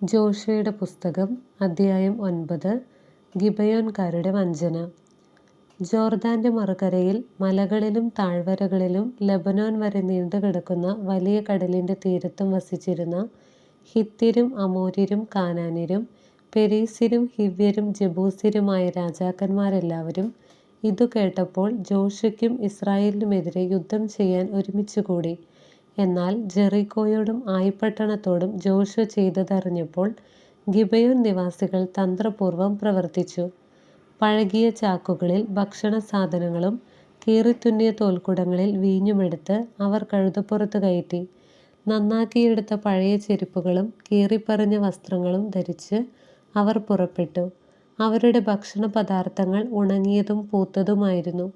ജോഷുവയുടെ പുസ്തകം അധ്യായം ഒൻപത് ഗിബയോൻകാരുടെ വഞ്ചന ജോർദാന്റെ മറുകരയിൽ മലകളിലും താഴ്വരകളിലും ലബനോൻ വരെ നീണ്ടുകിടക്കുന്ന വലിയ കടലിന്റെ തീരത്തും വസിച്ചിരുന്ന ഹിത്യരും അമോര്യരും കാനാന്യരും പെരീസിരും ഹിവ്യരും ജബൂസിരുമായ രാജാക്കന്മാരെല്ലാവരും ഇതു കേട്ടപ്പോൾ ജോഷയ്ക്കും ഇസ്രായേലിനുമെതിരെ യുദ്ധം ചെയ്യാൻ ഒരുമിച്ചുകൂടി. എന്നാൽ ജെറിക്കോയോടും ആയിപ്പട്ടണത്തോടും ജോഷുവ ചെയ്തതറിഞ്ഞപ്പോൾ ഗിബയോൻ നിവാസികൾ തന്ത്രപൂർവം പ്രവർത്തിച്ചു. പഴകിയ ചാക്കുകളിൽ ഭക്ഷണസാധനങ്ങളും കീറിത്തുന്നിയ തോൽക്കുടങ്ങളിൽ വീഞ്ഞുമെടുത്ത് അവർ കഴുതപ്പുറത്തു കയറ്റി. നന്നാക്കിയെടുത്ത പഴയ ചെരിപ്പുകളും കീറിപ്പറിഞ്ഞ വസ്ത്രങ്ങളും ധരിച്ച് അവർ പുറപ്പെട്ടു. അവരുടെ ഭക്ഷണപദാർഥങ്ങൾ ഉണങ്ങിയതും പൂത്തതുമായിരുന്നു.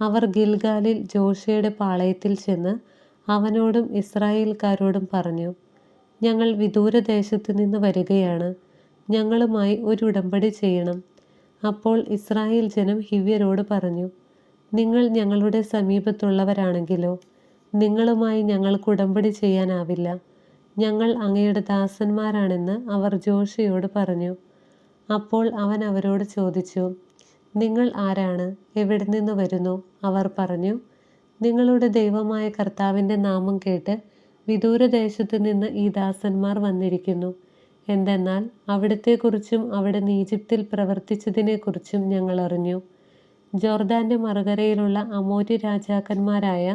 അവർ ഗിൽഗാലിൽ ജോഷുവയുടെ പാളയത്തിൽ ചെന്ന് അവനോടും ഇസ്രായേൽക്കാരോടും പറഞ്ഞു, ഞങ്ങൾ വിദൂരദേശത്തുനിന്ന് വരികയാണ്. ഞങ്ങളുമായി ഒരു ഉടമ്പടി ചെയ്യണം. അപ്പോൾ ഇസ്രായേൽ ജനം ഹിവ്യരോട് പറഞ്ഞു, നിങ്ങൾ ഞങ്ങളുടെ സമീപത്തുള്ളവരാണെങ്കിലോ, നിങ്ങളുമായി ഞങ്ങൾക്ക് ഉടമ്പടി ചെയ്യാനാവില്ല. ഞങ്ങൾ അങ്ങയുടെ ദാസന്മാരാണെന്ന് അവർ ജോഷിയോട് പറഞ്ഞു. അപ്പോൾ അവൻ അവരോട് ചോദിച്ചു, നിങ്ങൾ ആരാണ്? എവിടെ നിന്ന് വരുന്നു? അവർ പറഞ്ഞു, നിങ്ങളുടെ ദൈവമായ കർത്താവിന്റെ നാമം കേട്ട് വിദൂരദേശത്തുനിന്ന് ഈ ദാസന്മാർ വന്നിരിക്കുന്നു. എന്തെന്നാൽ അവിടത്തെക്കുറിച്ചും അവിടെ ഈജിപ്തിൽ പ്രവർത്തിച്ചതിനെക്കുറിച്ചും ഞങ്ങൾ അറിഞ്ഞു. ജോർദാന്റെ മറുകരയിലുള്ള അമോര്യ രാജാക്കന്മാരായ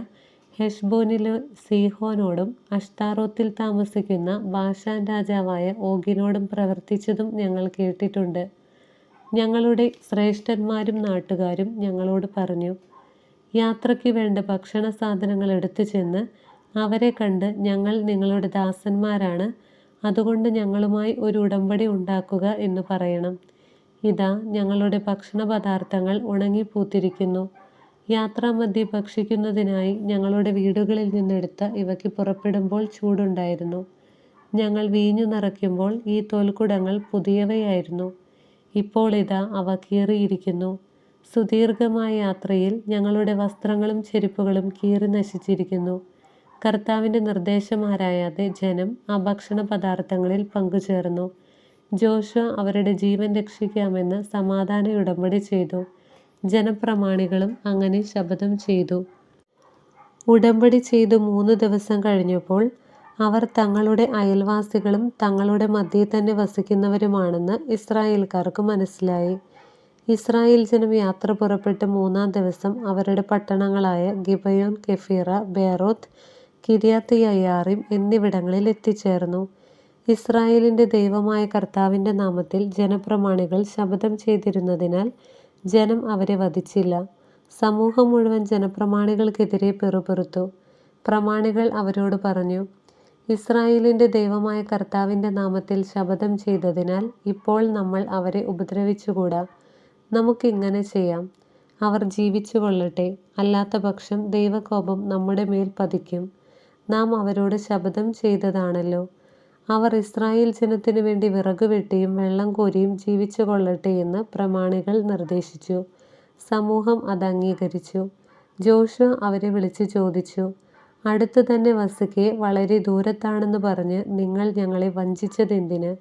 ഹെഷ്ബോനിലെ സീഹോനോടും അഷ്താറോത്തിൽ താമസിക്കുന്ന ബാഷാൻ രാജാവായ ഓഗിനോടും പ്രവർത്തിച്ചതും ഞങ്ങൾ കേട്ടിട്ടുണ്ട്. ഞങ്ങളുടെ ശ്രേഷ്ഠന്മാരും നാട്ടുകാരും ഞങ്ങളോട് പറഞ്ഞു, യാത്രയ്ക്ക് വേണ്ട ഭക്ഷണ സാധനങ്ങൾ എടുത്തു ചെന്ന് അവരെ കണ്ട് ഞങ്ങൾ നിങ്ങളുടെ ദാസന്മാരാണ്, അതുകൊണ്ട് ഞങ്ങളുമായി ഒരു ഉടമ്പടി ഉണ്ടാക്കുക എന്ന് പറയണം. ഇതാ ഞങ്ങളുടെ ഭക്ഷണ പദാർത്ഥങ്ങൾ ഉണങ്ങിപ്പൂത്തിരിക്കുന്നു. യാത്രാമദ്ധ്യേ ഭക്ഷിക്കുന്നതിനായി ഞങ്ങളുടെ വീടുകളിൽ നിന്നെടുത്ത ഇവയ്ക്ക് പുറപ്പെടുമ്പോൾ ചൂടുണ്ടായിരുന്നു. ഞങ്ങൾ വീഞ്ഞു നിറയ്ക്കുമ്പോൾ ഈ തോൽക്കുടങ്ങൾ പുതിയവയായിരുന്നു. ഇപ്പോൾ ഇതാ അവ കീറിയിരിക്കുന്നു. സുദീർഘമായ യാത്രയിൽ ഞങ്ങളുടെ വസ്ത്രങ്ങളും ചെരുപ്പുകളും കീറി നശിച്ചിരിക്കുന്നു. കർത്താവിന്റെ നിർദ്ദേശം ആരായാതെ ജനം ആ ഭക്ഷണ പദാർത്ഥങ്ങളിൽ പങ്കുചേർന്നു. ജോഷ അവരുടെ ജീവൻ രക്ഷിക്കാമെന്ന് സമാധാന ഉടമ്പടി ചെയ്തു. ജനപ്രമാണികളും അങ്ങനെ ശപഥം ചെയ്തു. ഉടമ്പടി ചെയ്ത് മൂന്ന് ദിവസം കഴിഞ്ഞപ്പോൾ അവർ തങ്ങളുടെ അയൽവാസികളും തങ്ങളുടെ മദ്ധ്യേതന്നെ വസിക്കുന്നവരുമാണെന്ന് ഇസ്രായേൽക്കാർക്ക് മനസ്സിലായി. ഇസ്രായേൽ ജനം യാത്ര പുറപ്പെട്ട് മൂന്നാം ദിവസം അവരുടെ പട്ടണങ്ങളായ ഗിബയോൻ, കെഫീറ, ബേറോത്ത്, കിരിയാത്ത് അയ്യാറിം എന്നിവിടങ്ങളിൽ എത്തിച്ചേർന്നു. ഇസ്രായേലിന്റെ ദൈവമായ കർത്താവിന്റെ നാമത്തിൽ ജനപ്രമാണികൾ ശപഥം ചെയ്തിരുന്നതിനാൽ ജനം അവരെ വധിച്ചില്ല. സമൂഹം മുഴുവൻ ജനപ്രമാണികൾക്കെതിരെ പെറുപെറുത്തു പ്രമാണികൾ അവരോട് പറഞ്ഞു, ഇസ്രായേലിന്റെ ദൈവമായ കർത്താവിന്റെ നാമത്തിൽ ശപഥം ചെയ്തതിനാൽ ഇപ്പോൾ നമ്മൾ അവരെ ഉപദ്രവിച്ചുകൂടാ. നമുക്കിങ്ങനെ ചെയ്യാം, അവർ ജീവിച്ചു കൊള്ളട്ടെ അല്ലാത്ത പക്ഷം ദൈവകോപം നമ്മുടെ മേൽ പതിക്കും. നാം അവരോട് ശപഥം ചെയ്തതാണല്ലോ. അവർ ഇസ്രായേൽ ജനത്തിനു വേണ്ടി വിറക് വെട്ടിയും വെള്ളം കോരിയും ജീവിച്ചു കൊള്ളട്ടെ എന്ന് പ്രമാണികൾ നിർദ്ദേശിച്ചു. സമൂഹം അത് അംഗീകരിച്ചു. ജോഷ അവരെ വിളിച്ചു ചോദിച്ചു, അടുത്തു തന്നെ വസിക്കെ വളരെ ദൂരത്താണെന്ന് പറഞ്ഞ് നിങ്ങൾ ഞങ്ങളെ വഞ്ചിച്ചതെന്തിന്?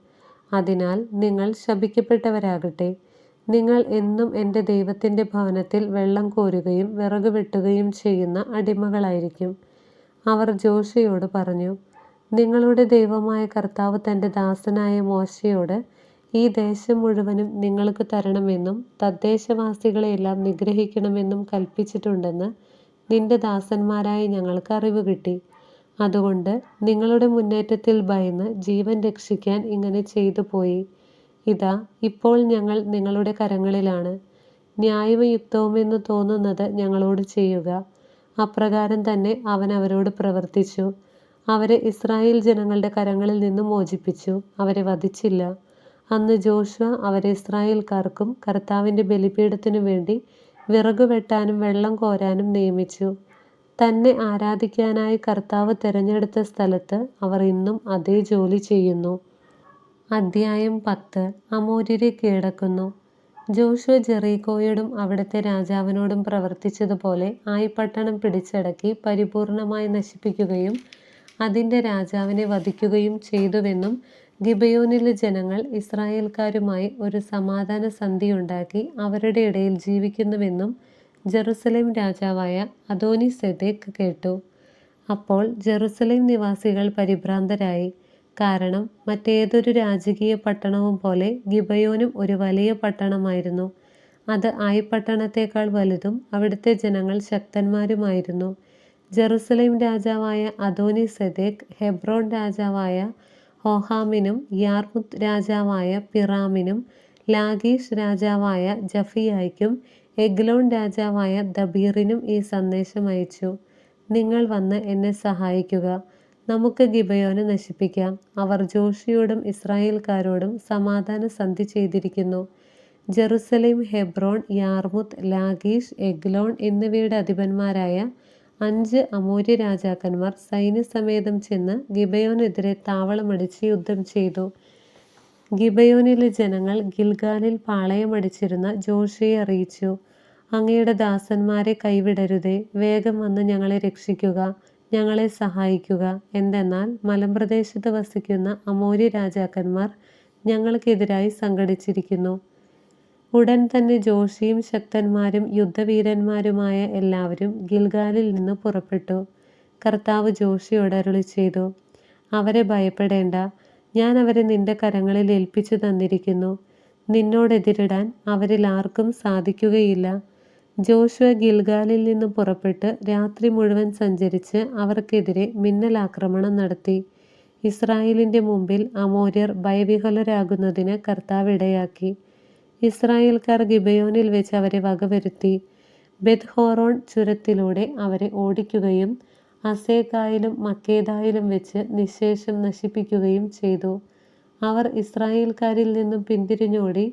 അതിനാൽ നിങ്ങൾ ശപിക്കപ്പെട്ടവരാകട്ടെ. നിങ്ങൾ എന്നും എന്റെ ദൈവത്തിന്റെ ഭവനത്തിൽ വെള്ളം കോരുകയും വിറക് വെട്ടുകയും ചെയ്യുന്ന അടിമകളായിരിക്കും. അവർ ജോഷിയോട് പറഞ്ഞു, നിങ്ങളുടെ ദൈവമായ കർത്താവ് തന്റെ ദാസനായ മോശയോട് ഈ ദേശം മുഴുവനും നിങ്ങൾക്ക് തരണമെന്നും തദ്ദേശവാസികളെയെല്ലാം നിഗ്രഹിക്കണമെന്നും കൽപ്പിച്ചിട്ടുണ്ടെന്ന് നിന്റെ ദാസന്മാരായ ഞങ്ങൾക്ക് അറിവ് കിട്ടി. അതുകൊണ്ട് നിങ്ങളുടെ മുന്നേറ്റത്തിൽ ഭയന്ന് ജീവൻ രക്ഷിക്കാൻ ഇങ്ങനെ ചെയ്തുപോയി. ഇതാ ഇപ്പോൾ ഞങ്ങൾ നിങ്ങളുടെ കരങ്ങളിലാണ്. ന്യായവും യുക്തവുമെന്നു തോന്നുന്നത് ഞങ്ങളോട് ചെയ്യുക. അപ്രകാരം തന്നെ അവൻ അവരോട് പ്രവർത്തിച്ചു. അവരെ ഇസ്രായേൽ ജനങ്ങളുടെ കരങ്ങളിൽ നിന്ന് മോചിപ്പിച്ചു. അവരെ വധിച്ചില്ല. അന്ന് ജോഷുവ അവരെ ഇസ്രായേൽക്കാർക്കും കർത്താവിന്റെ ബലിപീഠത്തിനു വേണ്ടി വിറക് വെട്ടാനും വെള്ളം കോരാനും നിയമിച്ചു. തന്നെ ആരാധിക്കാനായി കർത്താവ് തെരഞ്ഞെടുത്ത സ്ഥലത്ത് അവർ ഇന്നും അതേ ജോലി ചെയ്യുന്നു. അദ്ധ്യായം പത്ത് അമോര്യരെ കീഴടക്കുന്നു. ജോഷുവ ജെറീകോയോടും അവിടുത്തെ രാജാവിനോടും പ്രവർത്തിച്ചതുപോലെ ആയി പട്ടണം പിടിച്ചടക്കി പരിപൂർണമായി നശിപ്പിക്കുകയും അതിന്റെ രാജാവിനെ വധിക്കുകയും ചെയ്തുവെന്നും ഗിബയോനിലെ ജനങ്ങൾ ഇസ്രായേൽക്കാരുമായി ഒരു സമാധാന സന്ധിയുണ്ടാക്കി അവരുടെ ഇടയിൽ ജീവിക്കുന്നുവെന്നും ജെറുസലേം രാജാവായ അദോനിസെദേക്ക് കേട്ടു. അപ്പോൾ ജെറുസലേം നിവാസികൾ പരിഭ്രാന്തരായി. കാരണം മറ്റേതൊരു രാജകീയ പട്ടണവും പോലെ ഗിബയോനും ഒരു വലിയ പട്ടണമായിരുന്നു. അത് ആയി പട്ടണത്തേക്കാൾ വലുതും അവിടുത്തെ ജനങ്ങൾ ശക്തന്മാരുമായിരുന്നു. ജെറുസലേം രാജാവായ അദോനിസെദേക്ക് ഹെബ്രോൺ രാജാവായ ഹോഹാമിനും യാർമുത്ത് രാജാവായ പിറാമിനും ലാഗീഷ് രാജാവായ ജഫിയായ്ക്കും എഗ്ലോൺ രാജാവായ ദബീറിനും ഈ സന്ദേശം അയച്ചു. നിങ്ങൾ വന്ന് എന്നെ സഹായിക്കുക. നമുക്ക് ഗിബയോനെ നശിപ്പിക്കാം. അവർ ജോഷിയോടും ഇസ്രായേൽക്കാരോടും സമാധാന സന്ധി ചെയ്തിരിക്കുന്നു. Jerusalem, Hebron Jarmuth, Lachish Eglon എന്നിവയുടെ അധിപന്മാരായ അഞ്ച് അമൂര്യ രാജാക്കന്മാർ സൈന്യസമേതം ചെന്ന് ഗിബയോനെതിരെ താവളമടിച്ച് യുദ്ധം ചെയ്തു. ഗിബയോനിലെ ജനങ്ങൾ ഗിൽഗാലിൽ പാളയമടിച്ചിരുന്ന ജോഷിയെ അറിയിച്ചു. അങ്ങയുടെ ദാസന്മാരെ കൈവിടരുതേ. വേഗം വന്ന് ഞങ്ങളെ രക്ഷിക്കുക. ഞങ്ങളെ സഹായിക്കുക. എന്തെന്നാൽ മലമ്പ്രദേശത്ത് വസിക്കുന്ന അമൂര്യ രാജാക്കന്മാർ ഞങ്ങൾക്കെതിരായി സംഘടിച്ചിരിക്കുന്നു. ഉടൻ തന്നെ ജോഷിയും ശക്തന്മാരും യുദ്ധവീരന്മാരുമായ എല്ലാവരും ഗിൽഗാലിൽ നിന്ന് പുറപ്പെട്ടു. കർത്താവ് ജോഷിയോട് അരുളി ചെയ്തു അവരെ ഭയപ്പെടേണ്ട. ഞാൻ അവരെ നിന്റെ കരങ്ങളിൽ ഏൽപ്പിച്ചു തന്നിരിക്കുന്നു. നിന്നോടെതിരിടാൻ അവരിൽ ആർക്കും സാധിക്കുകയില്ല. ജോഷുവ ഗിൽഗാലിൽ നിന്ന് പുറപ്പെട്ട് രാത്രി മുഴുവൻ സഞ്ചരിച്ച് അവർക്കെതിരെ മിന്നലാക്രമണം നടത്തി. ഇസ്രായേലിന്റെ മുമ്പിൽ അമോര്യർ ഭയവിഹലരാകുന്നതിന് കർത്താവ് ഇടയാക്കി. ഇസ്രായേൽക്കാർ ഗിബയോനിൽ വെച്ച് അവരെ വകവരുത്തി. ബെത്ത്ഹോറോൺ ചുരത്തിലൂടെ അവരെ ഓടിക്കുകയും അസേക്കായിലും മക്കേദായിലും വെച്ച് നിശേഷം നശിപ്പിക്കുകയും ചെയ്തു. അവർ ഇസ്രായേൽക്കാരിൽ നിന്നും പിന്തിരിഞ്ഞോടി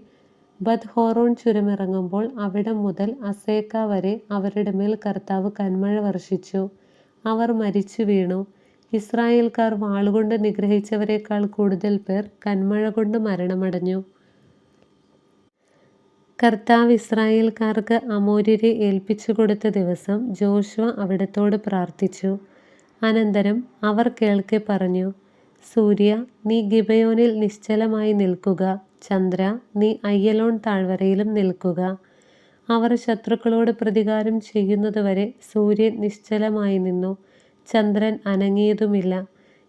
ബത്ത്ഹോറോൺ ചുരമിറങ്ങുമ്പോൾ അവിടം മുതൽ അസേക്ക വരെ അവരുടെ മേൽ കർത്താവ് കന്മഴ വർഷിച്ചു. അവർ മരിച്ചു വീണു. ഇസ്രായേൽക്കാർ വാളുകൊണ്ട് നിഗ്രഹിച്ചവരെക്കാൾ കൂടുതൽ പേർ കന്മഴ കൊണ്ട് മരണമടഞ്ഞു. കർത്താവ് ഇസ്രായേൽക്കാർക്ക് അമോര്യരെ ഏൽപ്പിച്ചുകൊടുത്ത ദിവസം ജോഷുവ അവിടത്തോട് പ്രാർത്ഥിച്ചു. അനന്തരം അവർ കേൾക്കെ പറഞ്ഞു, സൂര്യ നീ ഗിബയോനിൽ നിശ്ചലമായി നിൽക്കുക. ചന്ദ്രാ, നീ അയ്യലോൺ താഴ്വരയിലും നിൽക്കുക. അവർ ശത്രുക്കളോട് പ്രതികാരം ചെയ്യുന്നതുവരെ സൂര്യൻ നിശ്ചലമായി നിന്നു. ചന്ദ്രൻ അനങ്ങിയതുമില്ല.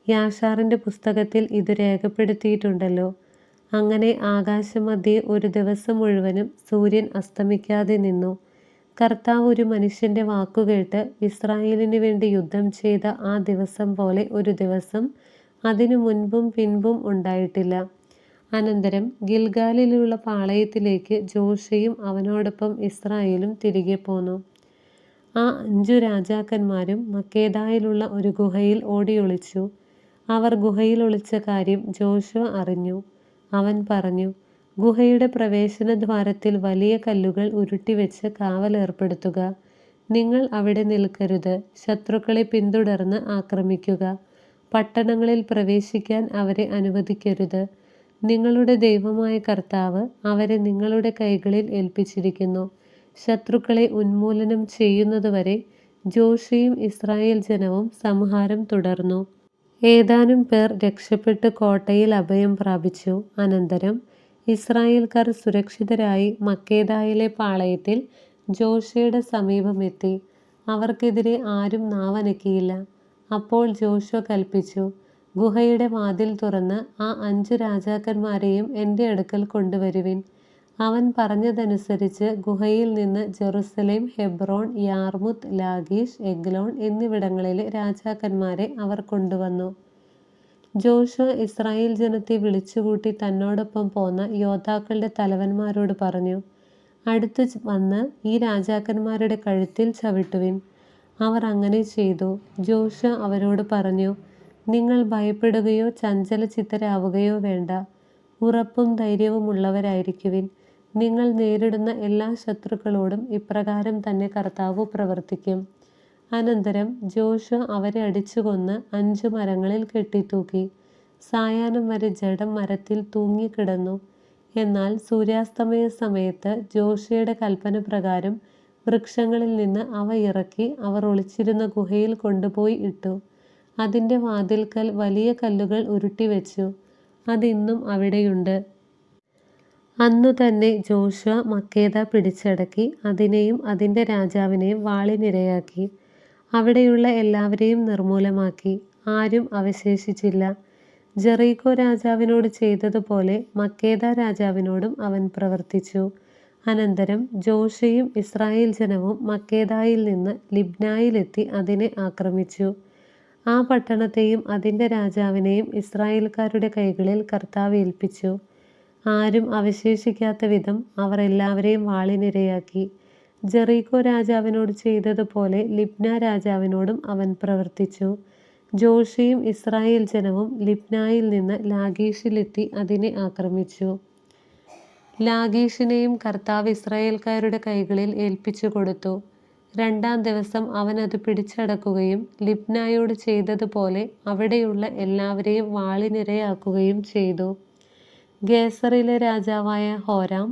യാഷാറിന്റെ പുസ്തകത്തിൽ ഇത് രേഖപ്പെടുത്തിയിട്ടുണ്ടല്ലോ. അങ്ങനെ ആകാശമധ്യേ ഒരു ദിവസം മുഴുവനും സൂര്യൻ അസ്തമിക്കാതെ നിന്നു. കർത്താവ് ഒരു മനുഷ്യന്റെ വാക്കുകേട്ട് ഇസ്രായേലിന് വേണ്ടി യുദ്ധം ചെയ്ത ആ ദിവസം പോലെ ഒരു ദിവസം അതിനു മുൻപും പിൻപും ഉണ്ടായിട്ടില്ല. അനന്തരം ഗിൽഗാലിലുള്ള പാളയത്തിലേക്ക് ജോഷയും അവനോടൊപ്പം ഇസ്രായേലും തിരികെ പോന്നു. ആ അഞ്ചു രാജാക്കന്മാരും മക്കേദായിലുള്ള ഒരു ഗുഹയിൽ ഓടിയൊളിച്ചു. അവർ ഗുഹയിൽ ഒളിച്ച കാര്യം ജോഷുവ അറിഞ്ഞു. അവൻ പറഞ്ഞു, ഗുഹയുടെ പ്രവേശന ദ്വാരത്തിൽ വലിയ കല്ലുകൾ ഉരുട്ടിവെച്ച് കാവലേർപ്പെടുത്തുക. നിങ്ങൾ അവിടെ നിൽക്കരുത്. ശത്രുക്കളെ പിന്തുടർന്ന് ആക്രമിക്കുക. പട്ടണങ്ങളിൽ പ്രവേശിക്കാൻ അവരെ അനുവദിക്കരുത്. നിങ്ങളുടെ ദൈവമായ കർത്താവ് അവരെ നിങ്ങളുടെ കൈകളിൽ ഏൽപ്പിച്ചിരിക്കുന്നു. ശത്രുക്കളെ ഉന്മൂലനം ചെയ്യുന്നതുവരെ ജോഷിയും ഇസ്രായേൽ ജനവും സംഹാരം തുടർന്നു. ഏതാനും പേർ രക്ഷപ്പെട്ട് കോട്ടയിൽ അഭയം പ്രാപിച്ചു. അനന്തരം ഇസ്രായേൽക്കാർ സുരക്ഷിതരായി മക്കേദായിലെ പാളയത്തിൽ ജോഷയുടെ സമീപമെത്തി. അവർക്കെതിരെ ആരും നാവനക്കിയില്ല. അപ്പോൾ ജോഷ കല്പിച്ചു, ഗുഹയുടെ വാതിൽ തുറന്ന് ആ അഞ്ചു രാജാക്കന്മാരെയും എന്റെ അടുക്കൽ കൊണ്ടുവരുവിൻ. അവൻ പറഞ്ഞതനുസരിച്ച് ഗുഹയിൽ നിന്ന് Jerusalem, Hebron Jarmuth, Lachish Eglon എന്നിവിടങ്ങളിലെ രാജാക്കന്മാരെ അവർ കൊണ്ടുവന്നു. ജോഷുവ ഇസ്രായേൽ ജനത്തെ വിളിച്ചുകൂട്ടി തന്നോടൊപ്പം പോന്ന യോദ്ധാക്കളുടെ തലവന്മാരോട് പറഞ്ഞു, അടുത്ത് വന്ന് ഈ രാജാക്കന്മാരുടെ കഴുത്തിൽ ചവിട്ടുവിൻ. അവർ അങ്ങനെ ചെയ്തു. ജോഷ അവരോട് പറഞ്ഞു, നിങ്ങൾ ഭയപ്പെടുകയോ ചഞ്ചല ചിത്തരാവുകയോ വേണ്ട. ഉറപ്പും ധൈര്യവും ഉള്ളവരായിരിക്കുവിൻ നിങ്ങൾ നേരിടുന്ന എല്ലാ ശത്രുക്കളോടും ഇപ്രകാരം തന്നെ കർത്താവ് പ്രവർത്തിക്കും. അനന്തരം ജോഷു അവരെ അടിച്ചുകൊന്ന് അഞ്ചു മരങ്ങളിൽ കെട്ടിത്തൂക്കി. സായാഹ്നം വരെ ജഡം മരത്തിൽ തൂങ്ങിക്കിടന്നു. എന്നാൽ സൂര്യാസ്തമയ സമയത്ത് ജോഷിയുടെ കൽപ്പന പ്രകാരം വൃക്ഷങ്ങളിൽ നിന്ന് അവ ഇറക്കി അവർ ഒളിച്ചിരുന്ന ഗുഹയിൽ കൊണ്ടുപോയി ഇട്ടു. അതിന്റെ വാതിൽക്കൽ വലിയ കല്ലുകൾ ഉരുട്ടി വെച്ചു അതിന്നും അവിടെയുണ്ട്. അന്നു തന്നെ ജോഷുവ മക്കേത പിടിച്ചടക്കി അതിനെയും അതിന്റെ രാജാവിനെയും വാളിനിരയാക്കി. അവിടെയുള്ള എല്ലാവരെയും നിർമൂലമാക്കി. ആരും അവശേഷിച്ചില്ല. ജെറീകോ രാജാവിനോട് ചെയ്തതുപോലെ മക്കേദ രാജാവിനോടും അവൻ പ്രവർത്തിച്ചു. അനന്തരം ജോഷയും ഇസ്രായേൽ ജനവും മക്കേദായിൽ നിന്ന് ലിബ്നായിലെത്തി അതിനെ ആക്രമിച്ചു. ആ പട്ടണത്തെയും അതിന്റെ രാജാവിനെയും ഇസ്രായേൽക്കാരുടെ കൈകളിൽ കർത്താവ് ഏൽപ്പിച്ചു. ആരും അവശേഷിക്കാത്ത വിധം അവർ എല്ലാവരെയും വാളിനിരയാക്കി. ജെറീകോ രാജാവിനോട് ചെയ്തതുപോലെ ലിബ്ന രാജാവിനോടും അവൻ പ്രവർത്തിച്ചു. ജോഷിയും ഇസ്രായേൽ ജനവും ലിപ്നായിൽ നിന്ന് ലാഗീഷിലെത്തി അതിനെ ആക്രമിച്ചു. ലാഗീഷിനെയും കർത്താവ് ഇസ്രായേൽക്കാരുടെ കൈകളിൽ ഏൽപ്പിച്ചു കൊടുത്തു. രണ്ടാം ദിവസം അവൻ അത് പിടിച്ചടക്കുകയും ലിപ്നായോട് ചെയ്തതുപോലെ അവിടെയുള്ള എല്ലാവരെയും വാളിനിരയാക്കുകയും ചെയ്തു. ഗേസറിലെ രാജാവായ ഹോരാം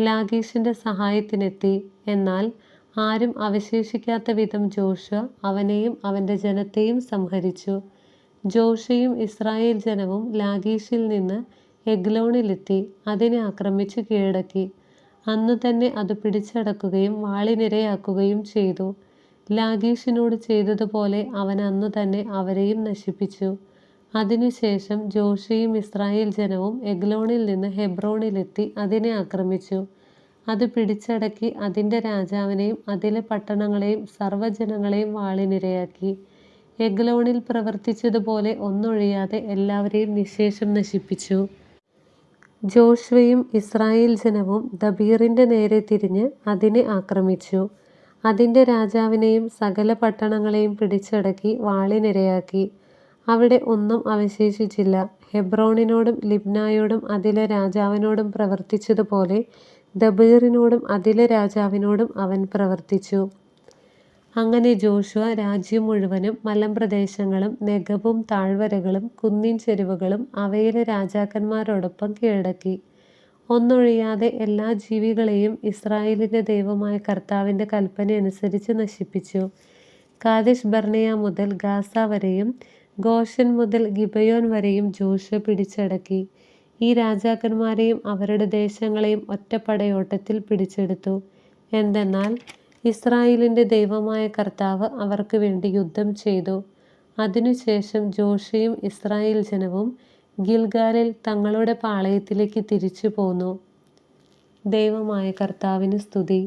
ലാഗീഷിന്റെ സഹായത്തിനെത്തി. എന്നാൽ ആരും അവശേഷിക്കാത്ത വിധം ജോഷ അവനെയും അവന്റെ ജനത്തെയും സംഹരിച്ചു. ജോഷയും ഇസ്രായേൽ ജനവും ലാഗീഷിൽ നിന്ന് എഗ്ലോണിലെത്തി. അതിനെ ആക്രമിച്ചു കീഴടക്കി. അന്നു തന്നെ അത് പിടിച്ചടക്കുകയും വാളിനിരയാക്കുകയും ചെയ്തു. ലാഗീഷിനോട് ചെയ്തതുപോലെ അവൻ അന്നു തന്നെ അവരെയും നശിപ്പിച്ചു. അതിനുശേഷം ജോഷിയും ഇസ്രായേൽ ജനവും എഗ്ലോണിൽ നിന്ന് ഹെബ്രോണിലെത്തി അതിനെ ആക്രമിച്ചു. അത് പിടിച്ചടക്കി അതിന്റെ രാജാവിനെയും അതിലെ പട്ടണങ്ങളെയും സർവജനങ്ങളെയും വാളിനിരയാക്കി എഗ്ലോണിൽ പ്രവർത്തിച്ചതുപോലെ ഒന്നൊഴിയാതെ എല്ലാവരെയും നിശേഷം നശിപ്പിച്ചു. ജോഷ്വയും ഇസ്രായേൽ ജനവും ദബീറിന്റെ നേരെ തിരിഞ്ഞ് അതിനെ ആക്രമിച്ചു. അതിന്റെ രാജാവിനെയും സകല പട്ടണങ്ങളെയും പിടിച്ചടക്കി വാളിനിരയാക്കി അവിടെ ഒന്നും അവശേഷിച്ചില്ല. ഹെബ്രോണിനോടും ലിബ്നായോടും അതിലെ രാജാവിനോടും പ്രവർത്തിച്ചതുപോലെ ദബീറിനോടും അതിലെ രാജാവിനോടും അവൻ പ്രവർത്തിച്ചു. അങ്ങനെ ജോഷുവ രാജ്യം മുഴുവനും മലമ്പ്രദേശങ്ങളും നെഗവും താഴ്വരകളും കുന്നിൻ ചെരുവുകളും അവയിലെ രാജാക്കന്മാരോടൊപ്പം കീഴടക്കി. ഒന്നൊഴിയാതെ എല്ലാ ജീവികളെയും ഇസ്രായേലിന്റെ ദൈവമായ കർത്താവിന്റെ കൽപ്പനയനുസരിച്ച് നശിപ്പിച്ചു. കാദിഷ് ബർണിയ മുതൽ ഗാസ വരെയും ഗോഷൻ മുതൽ ഗിബയോൻ വരെയും ജോഷുവ പിടിച്ചടക്കി. ഈ രാജാക്കന്മാരെയും അവരുടെ ദേശങ്ങളെയും ഒറ്റപ്പടയോട്ടത്തിൽ പിടിച്ചെടുത്തു. എന്തെന്നാൽ ഇസ്രായേലിന്റെ ദൈവമായ കർത്താവ് അവർക്ക് വേണ്ടി യുദ്ധം ചെയ്തു. അതിനുശേഷം ജോഷിയും ഇസ്രായേൽ ജനവും ഗിൽഗാലിൽ തങ്ങളുടെ പാളയത്തിലേക്ക് തിരിച്ചു പോന്നു. ദൈവമായ കർത്താവിന് സ്തുതി.